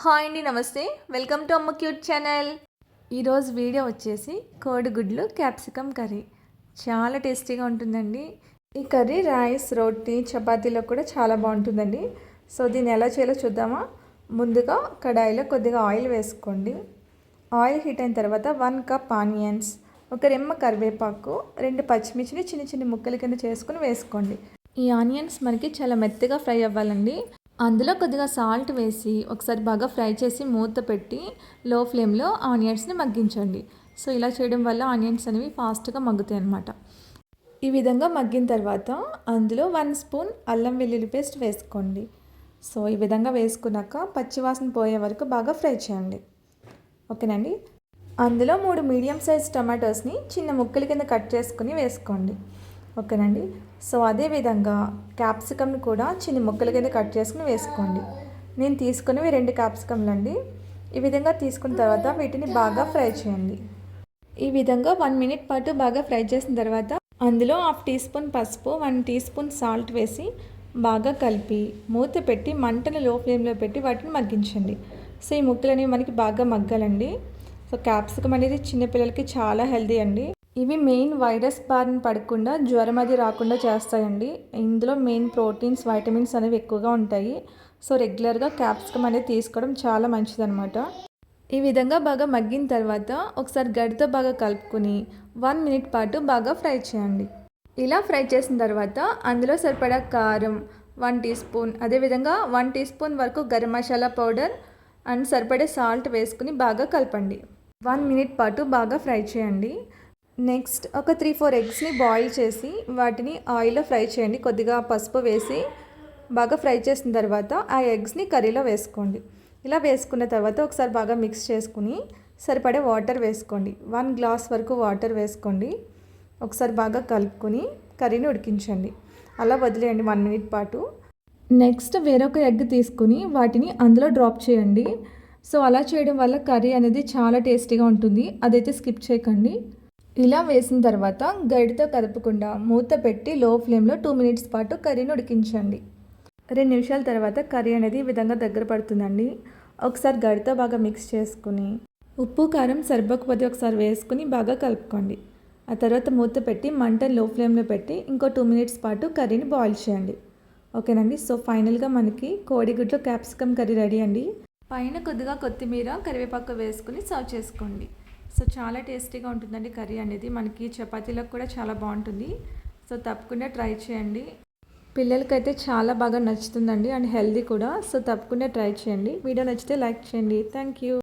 Hi అండి నమస్తే. Welcome to అమ్మ క్యూట్ ఛానల్. ఈరోజు వీడియో వచ్చేసి కోడిగుడ్లు క్యాప్సికమ్ కర్రీ. చాలా టేస్టీగా ఉంటుందండి. ఈ కర్రీ రైస్ రోటీ చపాతీలో కూడా చాలా బాగుంటుందండి. సో దీన్ని ఎలా చేయాలో చూద్దామా? ముందుగా కడాయిలో కొద్దిగా ఆయిల్ వేసుకోండి. ఆయిల్ హీట్ అయిన తర్వాత వన్ కప్ ఆనియన్స్ ఒక రెమ్మ కరివేపాకు రెండు పచ్చిమిర్చిని చిన్న చిన్న ముక్కల కింద చేసుకుని వేసుకోండి. ఈ ఆనియన్స్ మనకి చాలా మెత్తగా ఫ్రై అవ్వాలండి. అందులో కొద్దిగా సాల్ట్ వేసి ఒకసారి బాగా ఫ్రై చేసి మూత పెట్టి లో ఫ్లేమ్లో ఆనియన్స్ని మగ్గించండి. సో ఇలా చేయడం వల్ల ఆనియన్స్ అనేవి ఫాస్ట్గా మగ్గుతాయి అన్నమాట. ఈ విధంగా మగ్గిన తర్వాత అందులో వన్ స్పూన్ అల్లం వెల్లుల్లి పేస్ట్ వేసుకోండి. సో ఈ విధంగా వేసుకున్నాక పచ్చివాసన పోయే వరకు బాగా ఫ్రై చేయండి. ఓకేనండి? అందులో మూడు మీడియం సైజ్ టమాటోస్ని చిన్న ముక్కల కింద కట్ చేసుకుని వేసుకోండి. ఓకేనండి. సో అదేవిధంగా క్యాప్సికమ్ని కూడా చిన్న ముక్కల కింద కట్ చేసుకుని వేసుకోండి. నేను తీసుకున్నవి రెండు క్యాప్సికమ్లు అండి ఈ విధంగా తీసుకున్న తర్వాత వీటిని బాగా ఫ్రై చేయండి. ఈ విధంగా వన్ మినిట్ పాటు బాగా ఫ్రై చేసిన తర్వాత అందులో హాఫ్ టీ స్పూన్ పసుపు వన్ టీ స్పూన్ సాల్ట్ వేసి బాగా కలిపి మూత పెట్టి మంటను లో ఫ్లేమ్లో పెట్టి వాటిని మగ్గించండి. సో ఈ ముక్కలు అనేవి మనకి బాగా మగ్గాలండి. సో క్యాప్సికమ్ అనేది చిన్నపిల్లలకి చాలా హెల్దీ అండి. ఇవి మెయిన్ వైరస్ బారిన పడకుండా జ్వరం అది రాకుండా చేస్తాయండి. ఇందులో మెయిన్ ప్రోటీన్స్ వైటమిన్స్ అనేవి ఎక్కువగా ఉంటాయి. సో రెగ్యులర్గా క్యాప్సికమ్ అనేది తీసుకోవడం చాలా మంచిదన్నమాట. ఈ విధంగా బాగా మగ్గిన తర్వాత ఒకసారి గడితో బాగా కలుపుకొని వన్ మినిట్ పాటు బాగా ఫ్రై చేయండి. ఇలా ఫ్రై చేసిన తర్వాత అందులో సరిపడా కారం వన్ టీ స్పూన్ అదేవిధంగా వన్ టీ స్పూన్ వరకు గరం మసాలా పౌడర్ అండ్ సరిపడే సాల్ట్ వేసుకుని బాగా కలపండి. వన్ మినిట్ పాటు బాగా ఫ్రై చేయండి. నెక్స్ట్ ఒక త్రీ ఫోర్ ఎగ్స్ని బాయిల్ చేసి వాటిని ఆయిల్లో ఫ్రై చేయండి. కొద్దిగా పసుపు వేసి బాగా ఫ్రై చేసిన తర్వాత ఆ ఎగ్స్ని కర్రీలో వేసుకోండి. ఇలా వేసుకున్న తర్వాత ఒకసారి బాగా మిక్స్ చేసుకుని సరిపడే వాటర్ వేసుకోండి. వన్ గ్లాస్ వరకు వాటర్ వేసుకోండి. ఒకసారి బాగా కలుపుకొని కర్రీని ఉడికించండి. అలా వదిలేయండి వన్ మినిట్ పాటు. నెక్స్ట్ వేరొక ఎగ్ తీసుకుని వాటిని అందులో డ్రాప్ చేయండి. సో అలా చేయడం వల్ల కర్రీ అనేది చాలా టేస్టీగా ఉంటుంది. అదైతే స్కిప్ చేయకండి. ఇలా వేసిన తర్వాత గడితో కదపకుండా మూత పెట్టి లో ఫ్లేమ్లో టూ మినిట్స్ పాటు కర్రీని ఉడికించండి. రెండు నిమిషాల తర్వాత కర్రీ అనేది ఈ విధంగా దగ్గర పడుతుందండి. ఒకసారి గడితో బాగా మిక్స్ చేసుకుని ఉప్పు కారం సరిపోకపోతే ఒకసారి వేసుకుని బాగా కలుపుకోండి. ఆ తర్వాత మూత పెట్టి మంట లో ఫ్లేమ్లో పెట్టి ఇంకో టూ మినిట్స్ పాటు కర్రీని బాయిల్ చేయండి. ఓకేనండి? సో ఫైనల్గా మనకి కోడిగుడ్లో క్యాప్సికమ్ కర్రీ రెడీ అండి. పైన కొద్దిగా కొత్తిమీర కరివేపాకు వేసుకుని సర్వ్ చేసుకోండి. సో చాలా టేస్టీగా ఉంటుందండి కర్రీ అనేది. మనకి చపాతీలకు కూడా చాలా బాగుంటుంది. సో తప్పకుండా ట్రై చేయండి. పిల్లలకైతే చాలా బాగా నచ్చుతుందండి అండ్ హెల్దీ కూడా. సో తప్పకుండా ట్రై చేయండి. వీడియో నచ్చితే లైక్ చేయండి. Thank you.